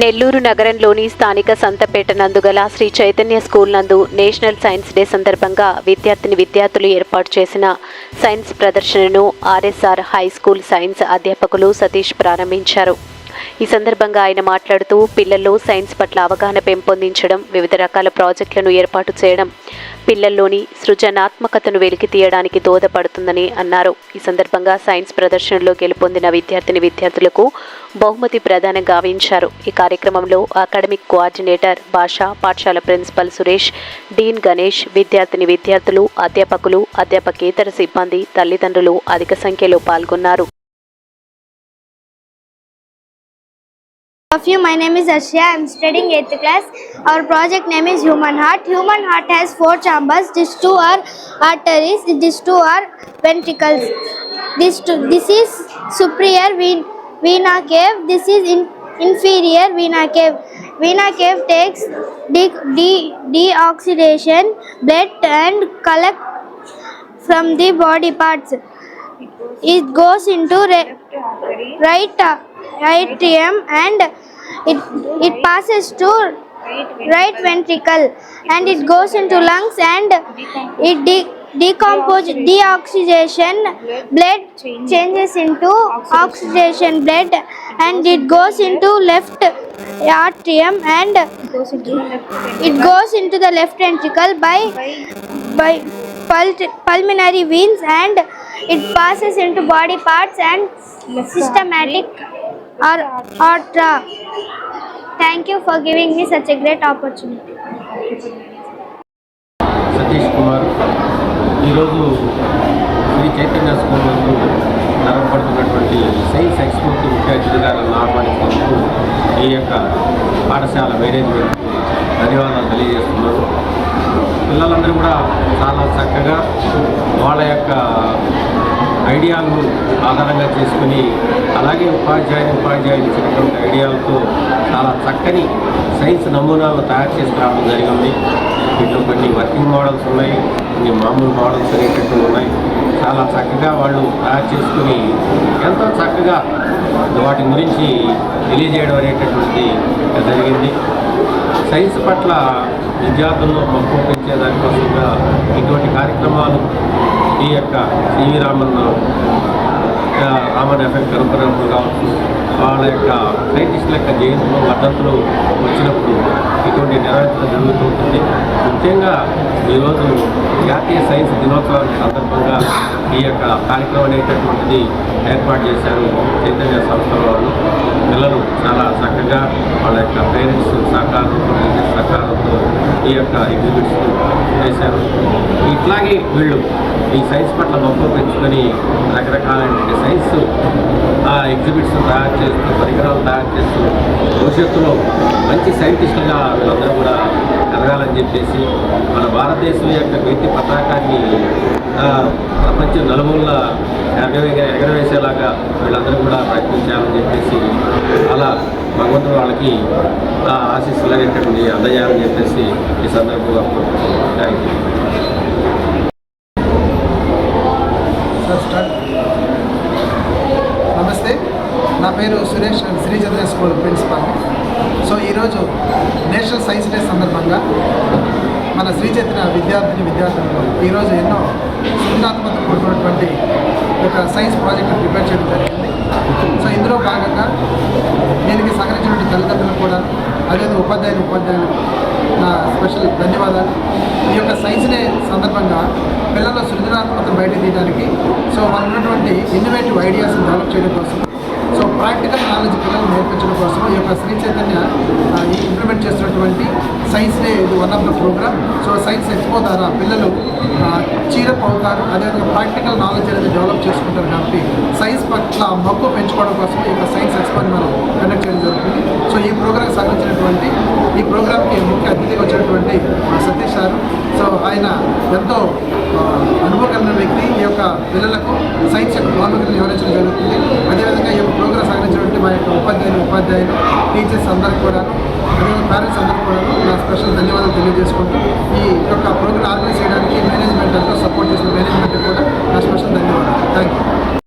నెల్లూరు నగరంలోని స్థానిక సంతపేట నందుగల శ్రీ చైతన్య స్కూల్ నందు నేషనల్ సైన్స్ డే సందర్భంగా విద్యార్థిని విద్యార్థులు ఏర్పాటు చేసిన సైన్స్ ప్రదర్శనను ఆర్ఎస్ఆర్ హై స్కూల్ సైన్స్ అధ్యాపకులు సతీష్ ప్రారంభించారు. ఈ సందర్భంగా ఆయన మాట్లాడుతూ పిల్లల్లో సైన్స్ పట్ల అవగాహన పెంపొందించడం వివిధ రకాల ప్రాజెక్టులను ఏర్పాటు చేయడం పిల్లల్లోని సృజనాత్మకతను వెలికి తీయడానికి దోహదపడుతుందని అన్నారు. ఈ సందర్భంగా సైన్స్ ప్రదర్శనలో గెలుపొందిన విద్యార్థిని విద్యార్థులకు బహుమతి ప్రదానం గావించారు. ఈ కార్యక్రమంలో అకాడమిక్ కోఆర్డినేటర్ భాష పాఠశాల ప్రిన్సిపల్ సురేష్ డీన్ గణేష్ విద్యార్థిని విద్యార్థులు అధ్యాపకులు అధ్యాపకేతర సిబ్బంది తల్లిదండ్రులు అధిక సంఖ్యలో పాల్గొన్నారు. Of you. My name is Ashya. I'm studying 8th class. Our project name is Human Heart. Human heart has four chambers. These two are arteries. These two are ventricles. This two, this is superior vena cave. This is in, inferior vena cave. Vena cave takes de- de- deoxidation blood and collect from the body parts. It goes into re- right atrium and it it passes to right ventricle and it goes into lungs and it de- decompose deoxidation blood changes into oxidation blood and it goes into left atrium and it goes into the left ventricle by by pul- pulmonary veins and it passes into body parts and systematic or aorta. Uh, thank you for giving me such a great opportunity. Satish Kumar ఈరోజు Shri Chaitanya school నందు జరగబడుతున్నటువంటి science ఎక్స్పోకి ముఖ్య అతిథిగా నన్ను ఆహ్వానించినందుకు ఈ యొక్క పాఠశాల మేనేజ్మెంట్కి ధన్యవాదాలు తెలియజేస్తున్నాను పిల్లలందరూ కూడా చాలా చక్కగా వాళ్ళ యొక్క ఐడియాలను ఆధారంగా చేసుకుని అలాగే ఉపాధ్యాయులు ఉపాధ్యాయులు ఇచ్చినటువంటి ఐడియాలతో చాలా చక్కని సైన్స్ నమూనాలు తయారు చేసి రావడం జరిగింది. వీటిలో కొన్ని వర్కింగ్ మోడల్స్ ఉన్నాయి కొన్ని మామూలు మోడల్స్ అనేటటువంటి ఉన్నాయి. చాలా చక్కగా వాళ్ళు తయారు చేసుకుని ఎంతో చక్కగా వాటి గురించి తెలియజేయడం అనేటటువంటిది జరిగింది. సైన్స్ పట్ల విద్యార్థులను మక్కువ పెంచే దానికోసంగా ఇటువంటి కార్యక్రమాలు ఈ యొక్క సివి రామన్ రామన్ ఎఫెక్ట్ కనుపరంలో కావచ్చు వాళ్ళ యొక్క సైంటిస్టుల యొక్క జయంతులు వర్ధంతులు వచ్చినప్పుడు ఇటువంటి నిర్వహించడం జరుగుతూ ఉంటుంది. ముఖ్యంగా ఈరోజు జాతీయ సైన్స్ దినోత్సవం సందర్భంగా ఈ యొక్క కార్యక్రమం అనేటటువంటిది ఏర్పాటు చేశారు చైతన్య సంస్థల వాళ్ళు. పిల్లలు చాలా చక్కగా వాళ్ళ యొక్క పేరెంట్స్ సహకారంతో సహకారంతో ఈ యొక్క ఎగ్జిబిట్స్ చేశారు. ఇట్లాగే వీళ్ళు ఈ సైన్స్ పట్ల మక్కువ పెంచుకొని రకరకాలైన సైన్స్ ఎగ్జిబిట్స్ తయారు చేస్తూ పరికరాలు తయారు చేస్తూ భవిష్యత్తులో మంచి సైంటిస్టులుగా వీళ్ళందరూ కూడా జరగాలని చెప్పేసి మన భారతదేశం యొక్క వ్యక్తి పతాకాన్ని ప్రపంచ ప్రపంచం నలుమూల ఎగరవే ఎగరవేసేలాగా వీళ్ళందరూ కూడా ప్రయత్నించాలని చెప్పేసి అలా భగవంతుడు వాళ్ళకి ఆ ఆశీస్సులు అనేటటువంటి అందజేయాలని చెప్పేసి ఈ సందర్భంగా కోరుకుంటున్నాను. థ్యాంక్ యూ నమస్తే. నా పేరు Suresh Srichandra school principal. So ఈరోజు నేషనల్ సైన్స్ డే సందర్భంగా మన శ్రీచైతన్య విద్యార్థిని విద్యార్థులకు ఈరోజు ఎన్నో సృజనాత్మక కూడినటువంటి ఒక సైన్స్ ప్రాజెక్ట్ ప్రిపేర్ చేయడం జరిగింది. సో ఇందులో భాగంగా దీనికి సహకరించినటువంటి తల్లిదండ్రులు కూడా అదేవిధంగా ఉపాధ్యాయులు ఉపాధ్యాయులు నా స్పెషల్ ధన్యవాదాలు. ఈ యొక్క సైన్స్ డే సందర్భంగా పిల్లల సృజనాత్మకతను బయట తీయడానికి సో వాళ్ళు ఉన్నటువంటి ఇన్నోవేటివ్ ఐడియాస్ డెవలప్ చేయడం కోసం సో ప్రాక్టికల్ నాలెడ్జ్ పిల్లలు నేర్పించడం కోసం ఈ యొక్క శ్రీ చైతన్య ఇంప్లిమెంట్ చేసినటువంటి సైన్స్ డే ఇది one of the program so science expo ద్వారా పిల్లలు చీరప్ అవుతారు అదేవిధంగా ప్రాక్టికల్ నాలెడ్జ్ అనేది డెవలప్ చేసుకుంటారు కాబట్టి సైన్స్ పట్ల మక్కువ పెంచుకోవడం కోసం ఈ యొక్క సైన్స్ ఎక్స్పోని మనం కండక్ట్ చేయడం జరుగుతుంది. సో ఈ ప్రోగ్రామ్ సాధించినటువంటి ఈ ప్రోగ్రామ్కి ముఖ్య అతిథిగా వచ్చినటువంటి సతీష్ సార్. సో ఆయన ఎంతో అనుభవం కలిగిన వ్యక్తి. ఈ యొక్క పిల్లలకు సైన్స్ యొక్క ప్రాముఖ్యతను వివరించడం జరుగుతుంది అదేవిధంగా ఈ యొక్క ప్రోగ్రామ్ సాగించడం మా యొక్క ఉపాధ్యాయులు ఉపాధ్యాయులు టీచర్స్ అందరికి కూడా పేరెంట్స్ అందరికి కూడా నా స్పెషల్ ధన్యవాదాలు తెలియజేసుకుంటూ ఈ యొక్క ప్రోగ్రామ్ ఆర్గనైజ్ చేయడానికి మేనేజ్మెంట్ అంతా సపోర్ట్ చేసిన మేనేజ్మెంట్ కూడా నా స్పెషల్ ధన్యవాదాలు. Thank you